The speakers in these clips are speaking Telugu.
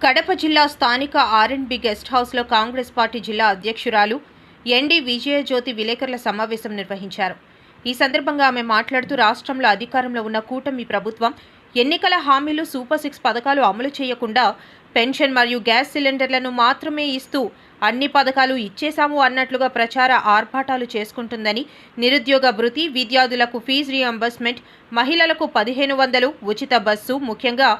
కడప జిల్లా స్థానిక ఆర్ఎండ్బి గెస్ట్ హౌస్లో కాంగ్రెస్ పార్టీ జిల్లా అధ్యక్షురాలు ఎన్డీ విజయజ్యోతి విలేకరుల సమావేశం నిర్వహించారు. ఈ సందర్భంగా ఆమె మాట్లాడుతూ రాష్ట్రంలో అధికారంలో ఉన్న కూటమి ప్రభుత్వం ఎన్నికల హామీలు సూపర్ సిక్స్ పథకాలు అమలు చేయకుండా పెన్షన్ మరియు గ్యాస్ సిలిండర్లను మాత్రమే ఇస్తూ అన్ని పథకాలు ఇచ్చేశాము అన్నట్లుగా ప్రచార ఆర్భాటాలు చేసుకుంటుందని నిరుద్యోగ భృతి విద్యార్థులకు ఫీజు రియంబర్స్మెంట్ మహిళలకు పదిహేను వందలు ఉచిత బస్సు ముఖ్యంగా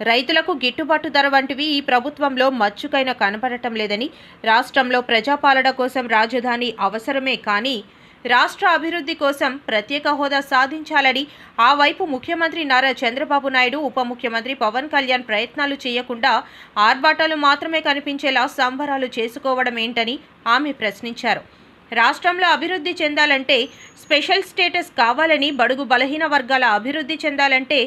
రైతులకు గిట్టుబాటు ధర వంటివి ఈ ప్రభుత్వంలో మచ్చుకైన కనపడటం లేదని రాష్ట్రంలో ప్రజాపాలన కోసం రాజధాని అవసరమే కానీ రాష్ట్ర అభివృద్ధి కోసం ప్రత్యేక హోదా సాధించాలని ఆ వైపు ముఖ్యమంత్రి నారా చంద్రబాబు నాయుడు ఉప ముఖ్యమంత్రి పవన్ కళ్యాణ్ ప్రయత్నాలు చేయకుండా ఆర్భాటాలు మాత్రమే కనిపించేలా సంబరాలు చేసుకోవడం ఏంటని ఆమె ప్రశ్నించారు. రాష్ట్రంలో అభివృద్ధి చెందాలంటే స్పెషల్ స్టేటస్ కావాలని బడుగు బలహీన వర్గాల అభివృద్ధి చెందాలంటే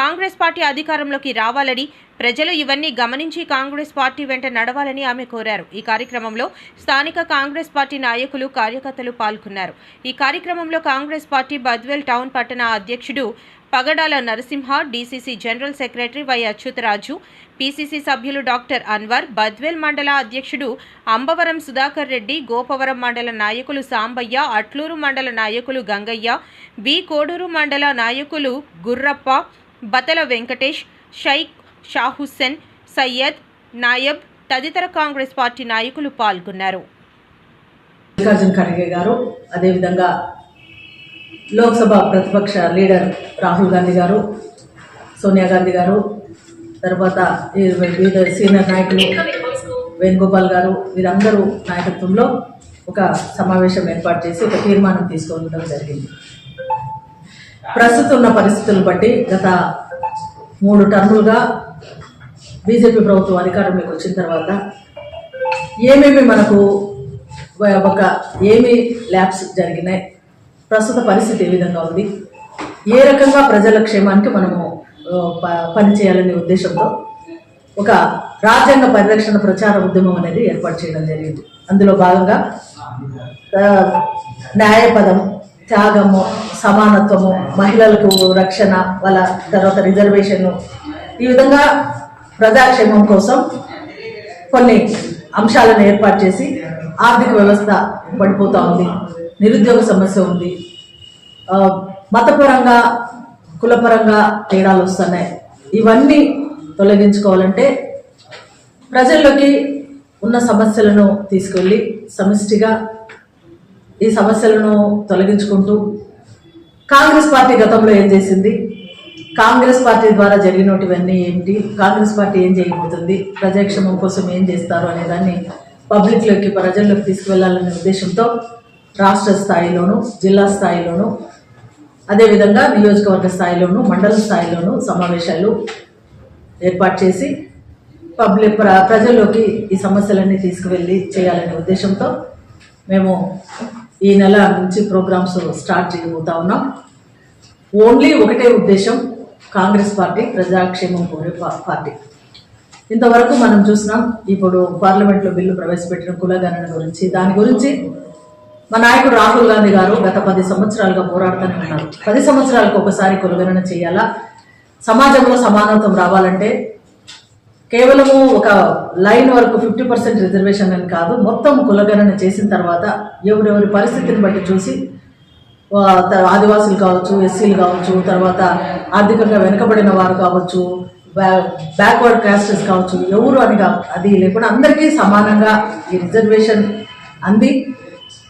కాంగ్రెస్ పార్టీ అధికారంలోకి రావాలని ప్రజలు ఇవన్నీ గమనించి కాంగ్రెస్ పార్టీ వెంట నడవాలని ఆమె కోరారు. ఈ కార్యక్రమంలో స్థానిక కాంగ్రెస్ పార్టీ నాయకులు కార్యకర్తలు పాల్గొన్నారు. ఈ కార్యక్రమంలో కాంగ్రెస్ పార్టీ బద్వేల్ టౌన్ పట్టణ అధ్యక్షుడు Pagadala Narasimha DCC general secretary Y Achyutaraju PCC సభ్యులు డాక్టర్ అన్వర్ బద్వేల్ మండల అధ్యక్షుడు అంబవరం సుధాకర్ రెడ్డి గోపవరం మండల నాయకులు సాంబయ్య అట్లూరు మండల నాయకులు గంగయ్య బి కోడూరు మండల నాయకులు గుర్రప్ప బతల వెంకటేష్ షైక్ షాహుస్సేన్ సయ్యద్ నాయబ్ తదితర కాంగ్రెస్ పార్టీ నాయకులు పాల్గొన్నారు. మల్లికార్జున ఖర్గే గారు అదేవిధంగా లోక్సభ ప్రతిపక్ష లీడర్ రాహుల్ గాంధీ గారు సోనియా గాంధీ గారు తర్వాత వివిధ సీనియర్ నాయకులు వేణుగోపాల్ గారు వీరందరూ నాయకత్వంలో ఒక సమావేశం ఏర్పాటు చేసి ఒక తీర్మానం తీసుకోవడం జరిగింది. ప్రస్తుతం ఉన్న పరిస్థితులను బట్టి గత మూడు టర్ములుగా బీజేపీ ప్రభుత్వం అధికారంలోకి వచ్చిన తర్వాత ఏమేమి మనకు ఒక ఏమి ల్యాబ్స్ జరిగినాయి ప్రస్తుత పరిస్థితి ఏ విధంగా ఉంది? ఏ రకంగా ప్రజల క్షేమానికి మనము పనిచేయాలనే ఉద్దేశంతో ఒక రాజ్యాంగ పరిరక్షణ ప్రచార ఉద్యమం అనేది ఏర్పాటు చేయడం జరిగింది. అందులో భాగంగా న్యాయపదం త్యాగము సమానత్వము మహిళలకు రక్షణ వాళ్ళ తర్వాత రిజర్వేషన్ ఈ విధంగా ప్రజాక్షేమం కోసం కొన్ని అంశాలను ఏర్పాటు చేసి ఆర్థిక వ్యవస్థ పడిపోతూ ఉంది నిరుద్యోగ సమస్య ఉంది. మతపరంగా కులపరంగా తేడాలు వస్తున్నాయి. ఇవన్నీ తొలగించుకోవాలంటే ప్రజల్లోకి ఉన్న సమస్యలను తీసుకెళ్ళి సమిష్టిగా ఈ సమస్యలను తొలగించుకుంటూ కాంగ్రెస్ పార్టీ గతంలో ఏం చేసింది? కాంగ్రెస్ పార్టీ ద్వారా జరిగినటివన్నీ ఏంటి కాంగ్రెస్ పార్టీ ఏం చేయబోతుంది? ప్రజాక్షేమం కోసం ఏం చేస్తారు అనే దాన్ని పబ్లిక్లోకి ప్రజల్లోకి తీసుకువెళ్ళాలనే ఉద్దేశంతో రాష్ట్ర స్థాయిలోను జిల్లా స్థాయిలోను అదేవిధంగా నియోజకవర్గ స్థాయిలోను మండల స్థాయిలోను సమావేశాలు ఏర్పాటు చేసి పబ్లిక్ ప్ర ప్రజల్లోకి ఈ సమస్యలన్నీ తీసుకువెళ్ళి చేయాలనే ఉద్దేశంతో మేము ఈ నెల నుంచి ప్రోగ్రామ్స్ స్టార్ట్ చేయబోతా ఉన్నాం. ఓన్లీ ఒకటే ఉద్దేశం కాంగ్రెస్ పార్టీ ప్రజాక్షేమం కోరే పార్టీ. ఇంతవరకు మనం చూసినాం ఇప్పుడు పార్లమెంట్లో బిల్లు ప్రవేశపెట్టిన కులగణన గురించి దాని గురించి మా నాయకుడు రాహుల్ గాంధీ గారు గత పది సంవత్సరాలుగా పోరాడుతూనే ఉన్నారు. పది సంవత్సరాలకు ఒకసారి కులగణన చేయాలా? సమాజంలో సమానత్వం రావాలంటే కేవలము ఒక లైన్ వరకు ఫిఫ్టీ పర్సెంట్ రిజర్వేషన్ అని కాదు మొత్తం కులగణన చేసిన తర్వాత ఎవరెవరి పరిస్థితిని బట్టి చూసి ఆదివాసులు కావచ్చు ఎస్సీలు కావచ్చు తర్వాత ఆర్థికంగా వెనుకబడిన వారు కావచ్చు బ్యాక్వర్డ్ క్యాస్టర్స్ కావచ్చు ఎవరు అని అది లేకుండా అందరికీ సమానంగా ఈ రిజర్వేషన్ అంది.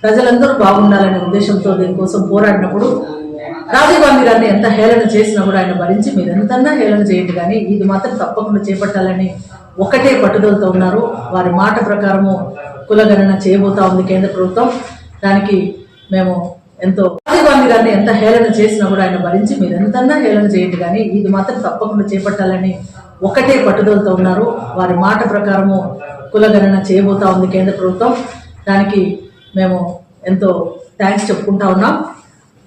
ప్రజలందరూ బాగుండాలనే ఉద్దేశంతో దీనికోసం పోరాడినప్పుడు రాజీవ్ గాంధీ గారిని ఎంత హేళన చేసినా కూడా ఆయన భరించి మీరు ఎంతన్నా హేళన చేయండి కానీ ఇది మాత్రం తప్పకుండా చేపట్టాలని ఒకటే పట్టుదలతో ఉన్నారు. వారి మాట ప్రకారము కులగణన చేయబోతా ఉంది కేంద్ర ప్రభుత్వం. దానికి మేము ఎంతో రాజు గారిని ఎంత హేళన చేసినా కూడా ఆయన భరించి మీరు ఎంతన్నా హేళన చేయండి కానీ ఇది మాత్రం తప్పకుండా చేపట్టాలని ఒకటే పట్టుదలతో ఉన్నారు. వారి మాట ప్రకారము కులగణన చేయబోతా ఉంది కేంద్ర ప్రభుత్వం. దానికి మేము ఎంతో థ్యాంక్స్ చెప్పుకుంటా ఉన్నాం.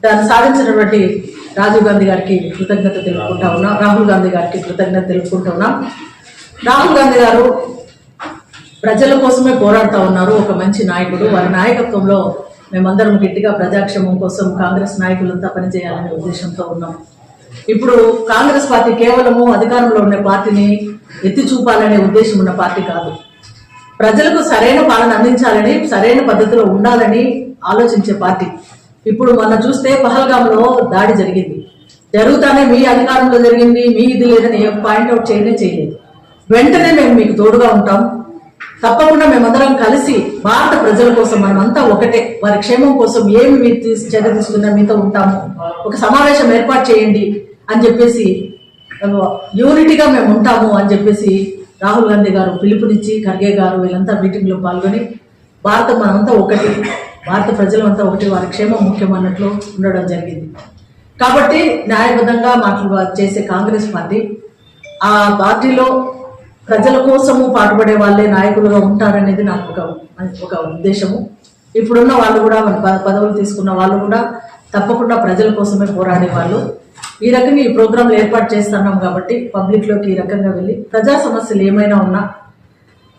దాన్ని సాధించినటువంటి రాజీవ్ గాంధీ గారికి కృతజ్ఞత తెలుపుకుంటా ఉన్నాం. రాహుల్ గాంధీ గారికి కృతజ్ఞత తెలుపుకుంటా ఉన్నాం. రాహుల్ గాంధీ గారు ప్రజల కోసమే పోరాడుతూ ఉన్నారు. ఒక మంచి నాయకుడు. వారి నాయకత్వంలో మేమందరం గట్టిగా ప్రజాక్షేమం కోసం కాంగ్రెస్ నాయకులంతా పనిచేయాలనే ఉద్దేశంతో ఉన్నాం. ఇప్పుడు కాంగ్రెస్ పార్టీ కేవలము అధికారంలో ఉన్న పార్టీని ఎత్తి చూపాలనే ఉద్దేశం ఉన్న పార్టీ కాదు. ప్రజలకు సరైన పాలన అందించాలని సరైన పద్ధతిలో ఉండాలని ఆలోచించే పార్టీ. ఇప్పుడు మొన్న చూస్తే పహల్గాంలో దాడి జరిగింది. జరుగుతానే మీ అధికారంలో జరిగింది మీ ఇది లేదని పాయింట్అవుట్ చేయనే చేయలేదు. వెంటనే మేము మీకు తోడుగా ఉంటాం. తప్పకుండా మేమందరం కలిసి భారత ప్రజల కోసం మనమంతా ఒకటే. వారి క్షేమం కోసం ఏమి మీరు తీసి చర్య తీసుకున్నా మీతో ఉంటాము. ఒక సమావేశం ఏర్పాటు చేయండి అని చెప్పేసి యూనిటీగా మేము ఉంటాము అని చెప్పేసి రాహుల్ గాంధీ గారు పిలుపునిచ్చి ఖర్గే గారు వీళ్ళంతా మీటింగ్లో పాల్గొని భారత మనమంతా ఒకటి. భారత ప్రజలంతా ఒకటి. వారి క్షేమం ముఖ్యం అన్నట్లు ఉండడం జరిగింది. కాబట్టి న్యాయబద్ధంగా మాటలు చేసే కాంగ్రెస్ పార్టీ ఆ పార్టీలో ప్రజల కోసము పాటుపడే వాళ్ళే నాయకులుగా ఉంటారనేది నాకు ఒక ఒక ఉద్దేశము. ఇప్పుడున్న వాళ్ళు కూడా మన పదవులు తీసుకున్న వాళ్ళు కూడా తప్పకుండా ప్రజల కోసమే పోరాడే వాళ్ళు. ఈ రకంగా ఈ ప్రోగ్రాంలు ఏర్పాటు చేస్తున్నాం కాబట్టి పబ్లిక్లోకి ఈ రకంగా వెళ్ళి ప్రజా సమస్యలు ఏమైనా ఉన్నా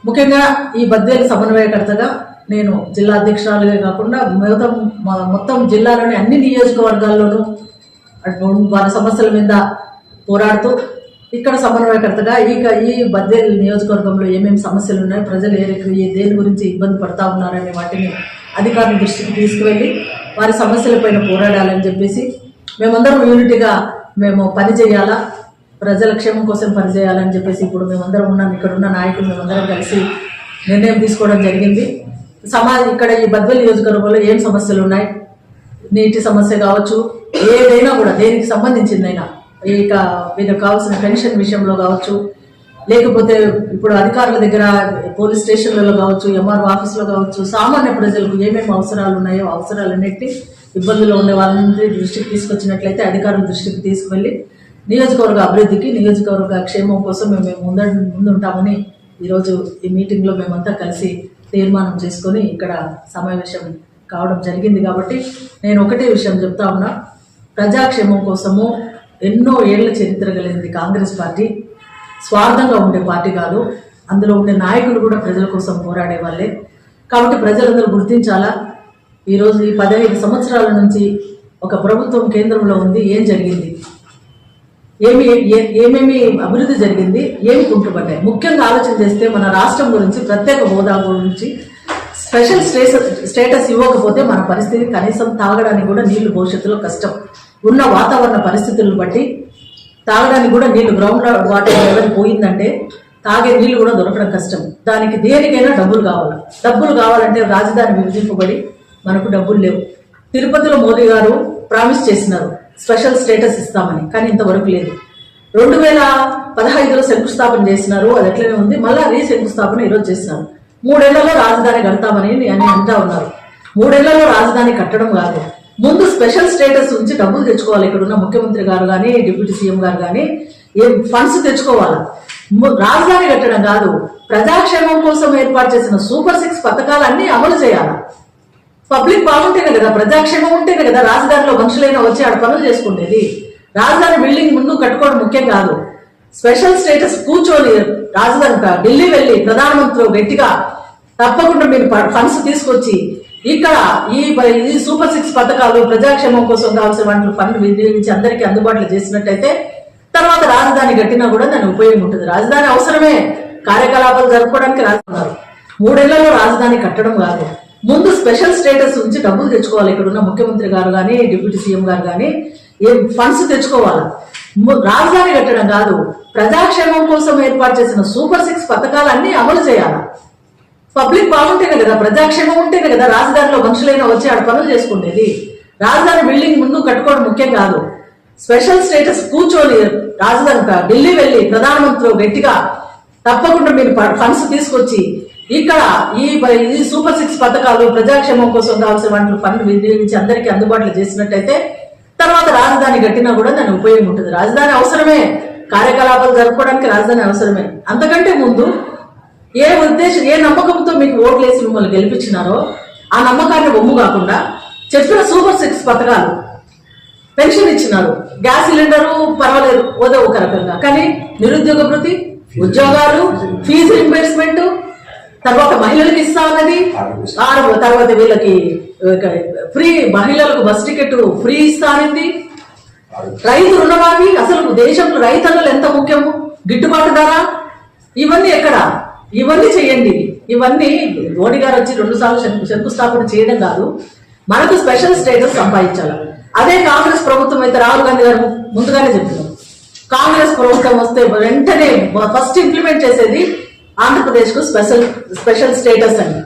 ముఖ్యంగా ఈ బద్వేలు సమన్వయకర్తగా నేను జిల్లా అధ్యక్షురాలుగా కాకుండా మొత్తం మొత్తం జిల్లాలోని అన్ని నియోజకవర్గాల్లోనూ వారి సమస్యల మీద పోరాడుతూ ఇక్కడ సమన్వయకర్తగా ఈ ఈ బద్వేలు నియోజకవర్గంలో ఏమేమి సమస్యలు ఉన్నాయి ప్రజలు ఏ ఏ దేని గురించి ఇబ్బంది పడతా ఉన్నారనే వాటిని అధికారుల దృష్టికి తీసుకువెళ్ళి వారి సమస్యలపైన పోరాడాలని చెప్పేసి మేమందరం యూనిటీగా మేము పని చేయాలా ప్రజల క్షేమం కోసం పనిచేయాలని చెప్పేసి ఇప్పుడు మేమందరం ఉన్నాం ఇక్కడ ఉన్న నాయకులు మేమందరం కలిసి నిర్ణయం తీసుకోవడం జరిగింది. సమాజ ఇక్కడ ఈ బద్వెల్ నియోజకవర్గంలో ఏం సమస్యలు ఉన్నాయి? నీటి సమస్య కావచ్చు ఏదైనా కూడా దేనికి సంబంధించిందైనా ఇక వీళ్ళకి కావాల్సిన పెన్షన్ విషయంలో కావచ్చు లేకపోతే ఇప్పుడు అధికారుల దగ్గర పోలీస్ స్టేషన్లలో కావచ్చు ఎంఆర్ఓ ఆఫీస్లో కావచ్చు సామాన్య ప్రజలకు ఏమేమి అవసరాలు ఉన్నాయో అవసరాలన్నిటి ఇబ్బందులు ఉండే వాళ్ళందరి దృష్టికి తీసుకొచ్చినట్లయితే అధికారుల దృష్టికి తీసుకువెళ్ళి నియోజకవర్గ అభివృద్ధికి నియోజకవర్గ క్షేమం కోసం మేము మేము ముంద ముందుంటామని ఈరోజు ఈ మీటింగ్లో మేమంతా కలిసి తీర్మానం చేసుకొని ఇక్కడ సమావేశం కావడం జరిగింది కాబట్టి నేను ఒకటే విషయం చెప్తా ఉన్నా. ప్రజాక్షేమం కోసము ఎన్నో ఏళ్ళ చరిత్ర కలిగింది కాంగ్రెస్ పార్టీ. స్వార్థంగా ఉండే పార్టీ కాదు. అందులో ఉండే నాయకులు కూడా ప్రజల కోసం పోరాడే వాళ్ళే. కాబట్టి ప్రజలందరూ గుర్తించాలా? ఈరోజు ఈ పదహైదు సంవత్సరాల నుంచి ఒక ప్రభుత్వం కేంద్రంలో ఉంది. ఏం జరిగింది? ఏమి ఏ- ఏమేమి అభివృద్ధి జరిగింది? ఏమి కుంటుపడ్డాయి? ముఖ్యంగా ఆలోచన చేస్తే మన రాష్ట్రం గురించి ప్రత్యేక హోదా గురించి స్పెషల్ స్టేటస్ స్టేటస్ ఇవ్వకపోతే మన పరిస్థితి కనీసం తాగడానికి కూడా నీళ్ళు భవిష్యత్తులో కష్టం. ఉన్న వాతావరణ పరిస్థితులను బట్టి తాగడానికి కూడా నీళ్ళు గ్రౌండ్ వాటర్ లెవెల్ పోయిందంటే తాగే నీళ్ళు కూడా దొరకడం కష్టం. దానికి దేనికైనా డబ్బులు కావాలి. డబ్బులు కావాలంటే రాజధాని విభజింపబడి మనకు డబ్బులు లేవు. తిరుపతిలో మోదీ గారు ప్రామిస్ చేసినారు. స్పెషల్ స్టేటస్ ఇస్తామని. కానీ ఇంతవరకు లేదు. రెండు వేల పదహైదులో శంకుస్థాపన చేసినారు. అది ఎట్లనే ఉంది? మళ్ళా రీ శంకుస్థాపన ఈరోజు చేసినారు. మూడేళ్ళలో రాజధాని కడతామని అని అంటా ఉన్నారు. మూడేళ్ళలో రాజధాని కట్టడం కాదు. ముందు స్పెషల్ స్టేటస్ ఉంచి డబ్బులు తెచ్చుకోవాలి ఇక్కడ ఉన్న ముఖ్యమంత్రి గారు కానీ డిప్యూటీ సీఎం గారు కానీ ఏం ఫండ్స్ తెచ్చుకోవాలి? రాజధాని కట్టడం కాదు ప్రజాక్షేమం కోసం ఏర్పాటు చేసిన సూపర్ సిక్స్ పథకాలన్నీ అమలు చేయాలి? పబ్లిక్ బాగుంటేనే కదా ప్రజాక్షేమం ఉంటేనే కదా రాజధానిలో మనుషులైనా వచ్చి ఆడ పనులు చేసుకునేది రాజధాని బిల్డింగ్ ముందు కట్టుకోవడం ముఖ్యం కాదు. స్పెషల్ స్టేటస్ కూర్చొని రాజధాని ఢిల్లీ వెళ్ళి ప్రధానమంత్రి గట్టిగా తప్పకుండా మీరు ఫండ్స్ తీసుకొచ్చి ఇక్కడ ఈ ఈ సూపర్ సిక్స్ పథకాలు ప్రజాక్షేమం కోసం కావాల్సిన ఫండ్ వినియోగించి అందరికీ అందుబాటులో చేసినట్టయితే తర్వాత రాజధాని కట్టినా కూడా దాని ఉపయోగం ఉంటుంది. రాజధాని అవసరమే. కార్యకలాపాలు జరుపుకోవడానికి రాజున్నారు. మూడేళ్ళలో రాజధాని కట్టడం కాదు. ముందు స్పెషల్ స్టేటస్ ఉంచి డబ్బులు తెచ్చుకోవాలి. ఇక్కడ ఉన్న ముఖ్యమంత్రి గారు కానీ డిప్యూటీ సీఎం గారు కానీ ఏం ఫండ్స్ తెచ్చుకోవాలి. రాజధాని కట్టడం కాదు. ప్రజాక్షేమం కోసం ఏర్పాటు చేసిన సూపర్ సిక్స్ పథకాలన్నీ అమలు చేయాలి. పబ్లిక్ బాగుంటేనే కదా ప్రజాక్షేమం ఉంటేనే కదా రాజధానిలో మనుషులైనా వచ్చి ఆడ పనులు చేసుకునేది రాజధాని బిల్డింగ్ ముందు కట్టుకోవడం ముఖ్యం కాదు. స్పెషల్ స్టేటస్ కూర్చొని రాజధాని ఢిల్లీ వెళ్ళి ప్రధానమంత్రి గట్టిగా తప్పకుండా మీరు ఫండ్స్ తీసుకొచ్చి ఇక్కడ ఈ ప- ఈ సూపర్ సిక్స్ పథకాలు ప్రజాక్షేమం కోసం కావాల్సిన వాటిని ఫండ్ వినియోగించి అందరికీ అందుబాటులో చేసినట్టయితే తర్వాత రాజధాని కట్టినా కూడా దాని ఉపయోగం ఉంటుంది. రాజధాని అవసరమే. కార్యకలాపాలు జరుపుకోవడానికి రాజధాని అవసరమే. అంతకంటే ముందు ఏ ఉద్దేశం ఏ నమ్మకంతో మీకు ఓట్లేసి మిమ్మల్ని గెలిపించినారో ఆ నమ్మకాన్ని బొమ్ము కాకుండా చెప్పిన సూపర్ సిక్స్ పథకాలు పెన్షన్ ఇచ్చినారు. గ్యాస్ సిలిండరు పర్వాలేదు ఓదో ఒక రకంగా. కానీ నిరుద్యోగ భృతి ఉద్యోగాలు ఫీజు రింబర్స్మెంట్ తర్వాత మహిళలకు ఇస్తా ఉన్నది. ఆరు తర్వాత వీళ్ళకి ఫ్రీ మహిళలకు బస్ టికెట్ ఫ్రీ ఇస్తా అనింది. రైతు రుణమాఫీ అసలు దేశంలో రైతన్నలు ఎంత ముఖ్యము? గిట్టుబాటు ధర ఇవన్నీ ఎక్కడ? ఇవన్నీ చేయండి. ఇవన్నీ మోడీ గారు వచ్చి రెండు సార్లు శంకు- శంకుస్థాపన చేయడం కాదు. మనకు స్పెషల్ స్టేటస్ సంపాదించాలి. అదే కాంగ్రెస్ ప్రభుత్వం అయితే రాహుల్ గాంధీ గారు ముందుగానే చెప్తున్నారు కాంగ్రెస్ ప్రభుత్వం వస్తే వెంటనే ఫస్ట్ ఇంప్లిమెంట్ చేసేది ఆంధ్రప్రదేశ్కు స్పెషల్ స్పెషల్ స్టేటస్ అని.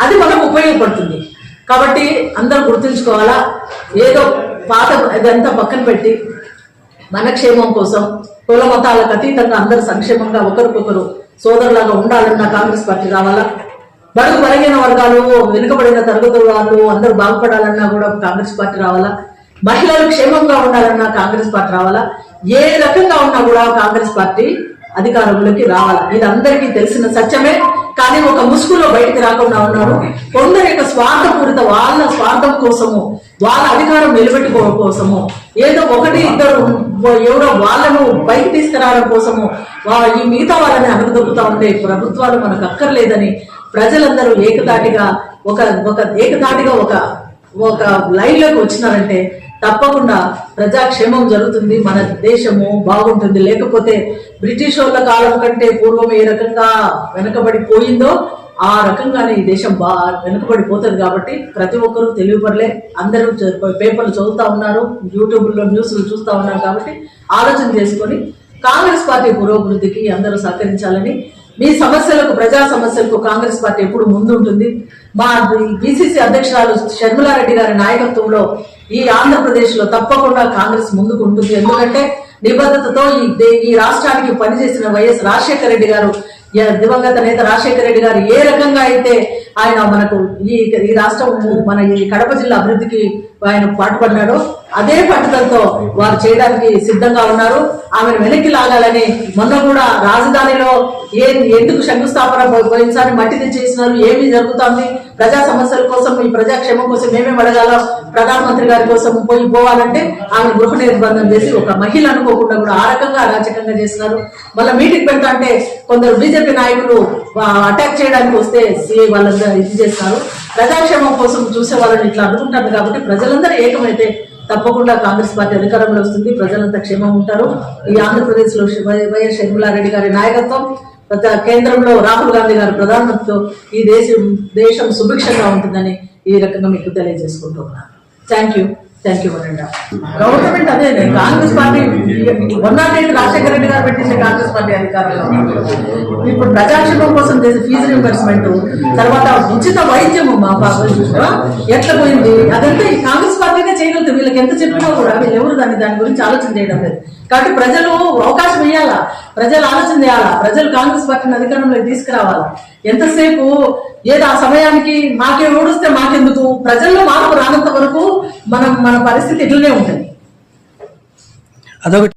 అది మనకు ఉపయోగపడుతుంది. కాబట్టి అందరూ గుర్తుంచుకోవాలా? ఏదో పాత ఇదంతా పక్కన పెట్టి మన క్షేమం కోసం కుల మతాలకు అతీతంగా అందరూ సంక్షేమంగా ఒకరికొకరు సోదరులాగా ఉండాలన్న కాంగ్రెస్ పార్టీ రావాలా? బడుగు బలహీన వర్గాలు వెనుకబడిన తరగతుల వాళ్ళు అందరూ బాగుపడాలన్నా కూడా కాంగ్రెస్ పార్టీ రావాలా? మహిళలు క్షేమంగా ఉండాలన్నా కాంగ్రెస్ పార్టీ రావాలా? ఏ రకంగా ఉన్నా కూడా కాంగ్రెస్ పార్టీ అధికారంలోకి రావాలా? ఇది అందరికీ తెలిసిన సత్యమే కానీ ఒక ముసుగులో బయటకు రాకుండా ఉన్నారు. కొందరి యొక్క స్వార్థపూరిత వాళ్ళ స్వార్థం కోసము వాళ్ళ అధికారం నిలబెట్టుకోవడం కోసము. ఏదో ఒకటి ఇద్దరు ఎవరో వాళ్ళను బయట తీసుకురావడం కోసము. ఈ మిగతా వాళ్ళని అనుదొక్కుతా ఉంటే ప్రభుత్వాలు మనకు అక్కర్లేదని ప్రజలందరూ ఏకదాటిగా ఒక ఒక ఏకదాటిగా ఒక ఒక లైన్లోకి వచ్చినారంటే తప్పకుండా ప్రజాక్షేమం జరుగుతుంది. మన దేశము బాగుంటుంది. లేకపోతే బ్రిటిష్ వాళ్ళ కాలం కంటే పూర్వం ఏ రకంగా వెనకబడిపోయిందో ఆ రకంగానే ఈ దేశం బా వెనుకబడిపోతుంది కాబట్టి ప్రతి ఒక్కరూ తెలియపరలే అందరూ పేపర్లు చదువుతా ఉన్నారు యూట్యూబ్లో న్యూస్లు చూస్తా ఉన్నారు కాబట్టి ఆలోచన చేసుకొని కాంగ్రెస్ పార్టీ పురోభివృద్ధికి అందరూ సహకరించాలని మీ సమస్యలకు ప్రజా సమస్యలకు కాంగ్రెస్ పార్టీ ఎప్పుడు ముందుంటుంది. మా బీసీసీ అధ్యక్షురాలు షర్మిలారెడ్డి గారి నాయకత్వంలో ఈ ఆంధ్రప్రదేశ్లో తప్పకుండా కాంగ్రెస్ ముందుకు ఉంటుంది. ఎందుకంటే నిబద్ధతతో ఈ ఈ రాష్ట్రానికి పనిచేసిన వైఎస్ రాజశేఖర రెడ్డి గారు దివంగత నేత రాజశేఖర రెడ్డి గారు ఏ రకంగా అయితే ఆయన మనకు ఈ ఈ రాష్ట్రం మన ఈ కడప జిల్లా అభివృద్ధికి ఆయన పాటుపడినాడో అదే పట్టుదలతో వారు చేయడానికి సిద్ధంగా ఉన్నారు. ఆమెను వెనక్కి లాగాలని మొన్న కూడా రాజధానిలో ఏ ఎందుకు శంకుస్థాపన పో- పోయినసారి మట్టి తెచ్చేసినారు? ఏమి జరుగుతోంది? ప్రజా సమస్యల కోసం ఈ ప్రజాక్షేమం కోసం ఏమేమి అడగాలో ప్రధానమంత్రి గారి కోసం పోయి పోవాలంటే ఆమె గృహ నిర్బంధం చేసి ఒక మహిళ అనుకోకుండా కూడా ఆ రకంగా అరాచకంగా చేస్తున్నారు. మళ్ళీ మీటింగ్ పెడతా అంటే కొందరు బీజేపీ నాయకులు అటాక్ చేయడానికి వస్తే సి- వాళ్ళందరూ ఇది చేస్తారు. ప్రజాక్షేమం కోసం చూసే వాళ్ళని ఇట్లా అనుకుంటారు కాబట్టి ప్రజలందరూ ఏకమైతే తప్పకుండా కాంగ్రెస్ పార్టీ అధికారంలో వస్తుంది ప్రజలంతా క్షేమం ఉంటారు. ఈ ఆంధ్రప్రదేశ్లో వైఎస్ షర్మిలారెడ్డి గారి నాయకత్వం కేంద్రంలో రాహుల్ గాంధీ గారి ప్రధానమంత్రితో ఈ దేశం దేశం సుభిక్షంగా ఉంటుందని ఈ రకంగా మీకు తెలియజేసుకుంటూ ఉన్నాను. Thank you thank you government అదే Congress party one not eight Rajasekhara Reddy garu పెట్టేసే Congress party అధికారంలో. ఇప్పుడు ప్రజాక్షేమం కోసం చేసే ఫీజు రింబర్స్మెంట్ తర్వాత ఉచిత వైద్యము మా బాబు ఎట్లా పోయింది? అదంతా ఈ కాంగ్రెస్ పార్టీనే చేయగలుగుతుంది వీళ్ళకి ఎంత చెప్పినా కూడా వీళ్ళు ఎవరు దాన్ని దాని గురించి ఆలోచన చేయడం లేదు. కాబట్టి ప్రజలు అవకాశం ఇవ్వాలా ప్రజలు ఆలోచన చేయాలా? ప్రజలు కాంగ్రెస్ పార్టీని అధికారంలోకి తీసుకురావాలా? ఎంతసేపు ఏదో ఆ సమయానికి మాకే ఓడిస్తే మాకెందుకు? ప్రజల్లో మార్పు రానంత వరకు మనం మన పరిస్థితి ఇట్లనే ఉంటుంది. అదొకటి.